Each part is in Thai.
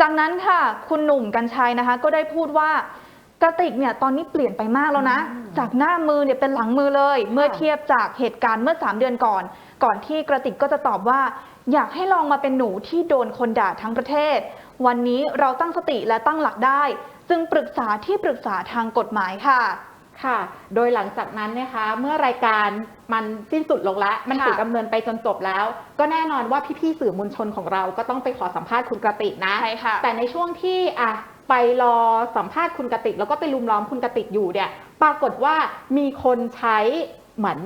จากนั้นค่ะคุณหนุ่มกัญชัยนะคะก็ได้พูดว่ากระติกเนี่ยตอนนี้เปลี่ยนไปมากแล้วนะอืมจากหน้ามือเนี่ยเป็นหลังมือเลย เมื่อเทียบจากเหตุการณ์เมื่อ 3 เดือนก่อน ก่อนที่กระติกก็จะตอบว่า อยากให้ลองมาเป็นหนูที่โดนคนด่าทั้งประเทศ วันนี้เราตั้งสติและตั้งหลักได้ จึงปรึกษาที่ปรึกษาทางกฎหมายค่ะ ค่ะ โดยหลังจากนั้นนะคะเมื่อรายการมันสิ้นสุดลงแล้ว มันค่ะถูกดำเนินไปจนจบแล้ว ก็แน่นอนว่าพี่ๆสื่อมวลชนของเราก็ต้องไปขอสัมภาษณ์คุณกระติกนะใช่ค่ะแต่ในช่วงที่อะไปรอสัมภาษณ์คุณกติก แล้วก็ไปลุมล้อมคุณกติกอยู่เนี่ยปรากฏว่ามีคนใช้เหมือน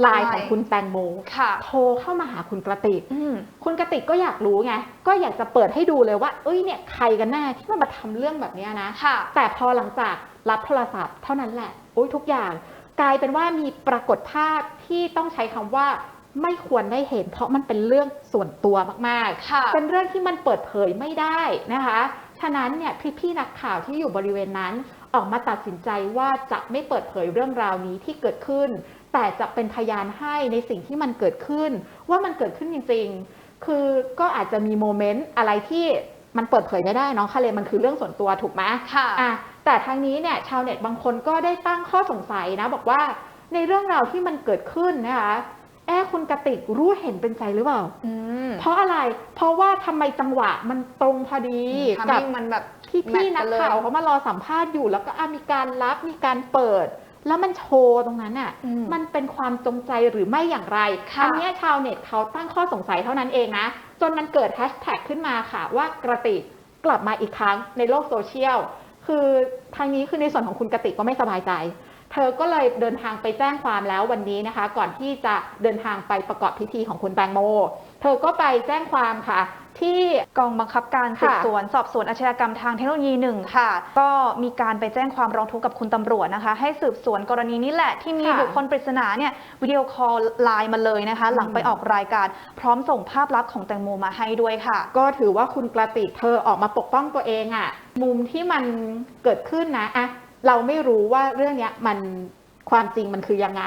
ไลน์ของคุณแตงโมค่ะโทรเข้ามาหาคุณกระติกอืมคุณกติกก็อยากรู้ไง ก็อยากจะเปิดให้ดูเลยว่า เอ้ยเนี่ยใครกันแน่ที่มันมาทำเรื่องแบบเนี้ยนะค่ะแต่พอหลังจาก รับโทรศัพท์เท่านั้นแหละโอ้ยทุกอย่าง กลายเป็นว่ามีปรากฏภาพที่ต้องใช้คำว่าไม่ควรได้เห็น เพราะมันเป็นเรื่องส่วนตัวมากๆค่ะเป็นเรื่องที่มันเปิดเผยไม่ได้นะคะ ฉะนั้นเนี่ยพี่ๆนักข่าวที่อยู่บริเวณนั้นออกมาตัดสินใจว่าจะไม่เปิดเผยเรื่องราวนี้ที่เกิดขึ้น แต่จะเป็นพยานให้ในสิ่งที่มันเกิดขึ้น ว่ามันเกิดขึ้นจริง ๆ คือก็อาจจะมีโมเมนต์อะไรที่มันเปิดเผยไม่ได้เนาะคาเลมันคือเรื่องส่วนตัวถูกไหมค่ะอะ แต่ทางนี้เนี่ยชาวเน็ตบางคนก็ได้ตั้งข้อสงสัยนะบอกว่าในเรื่องราวที่มันเกิดขึ้นนะคะแอบคุณกติกรู้เห็นเป็นใจหรือเปล่าอืมเพราะอะไร เพราะว่าทำไมจังหวะมันตรงพอดีทำกัให้บมันแบบที่แมทพี่กันักนเลยข่าวเขามารอสัมภาษณ์อยู่ แล้วก็อะมีการรับมีการเปิด แล้วมันโชว์ตรงนั้นอะอืมมันเป็นความจงใจหรือไม่อย่างไรค่ะอัเนี้ยชาวเน็ตเขาตั้งข้อสงสัยเท่านั้นเองนะ จนมันเกิดแฮชแท็กขึ้นมาค่ะว่ากระติกกลับมาอีกครั้งในโลกโซเชียล คือทางนี้คือในส่วนของคุณกติกก็ไม่สบายใจ เธอก็เลยเดินทางไปแจ้งความแล้ววันนี้นะคะ ก่อนที่จะเดินทางไปประกอบพิธีของคุณแตงโม เธอก็ไปแจ้งความค่ะ ที่กองบังคับการสืบค่ะสวน สอบสวนอาชญากรรมทางเทคโนโลยีหนึ่งค่ะ ก็มีการไปแจ้งความร้องทุกข์กับคุณตำรวจนะคะ ให้สืบสวนกรณีนี้แหละที่มีค่ะบุคคลปริศนาเนี่ยวิดีโอคอลไลน์มาเลยนะคะ หลังไปออกรายการพร้อมส่งภาพลับของแตงโมมาให้ด้วยค่ะ ก็ถือว่าคุณกระติกเธอออกมาปกป้องตัวเองอะมุมที่มันเกิดขึ้นนะอะเราไม่รู้ว่าเรื่องเนี้ยมัน ความจริงมันคือยังไง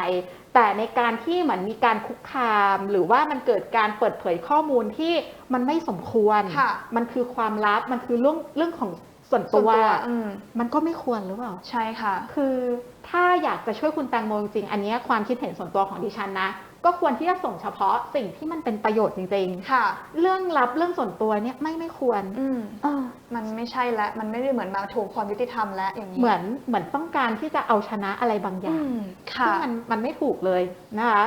แต่ในการที่เหมือนมีการคุกคาม หรือว่ามันเกิดการเปิดเผยข้อมูลที่มันไม่สมควรค่ะมันคือความลับ มันคือเรื่องเรื่องของส่วนส่วนตัวตัวอืมมันก็ไม่ควรหรือเปล่า ใช่ค่ะ คือถ้าอยากจะช่วยคุณแตงโมจริงๆอันเนี้ยความคิดเห็นส่วนตัวของดิฉันนะ ก็ควรที่จะส่งเฉพาะสิ่งที่มันเป็นประโยชน์จริงค่ะ ๆ เรื่องลับเรื่องส่วนตัวเนี่ยไม่ไม่ควรอืมเออมันไม่ใช่และมันไม่ได้เหมือนมาถูกความยุติธรรมและอย่างนี้เหมือนเหมือนต้องการที่จะเอาชนะอะไรบางออืย่างมซึ่งค่ะมันมันไม่ถูกเลยนะคะ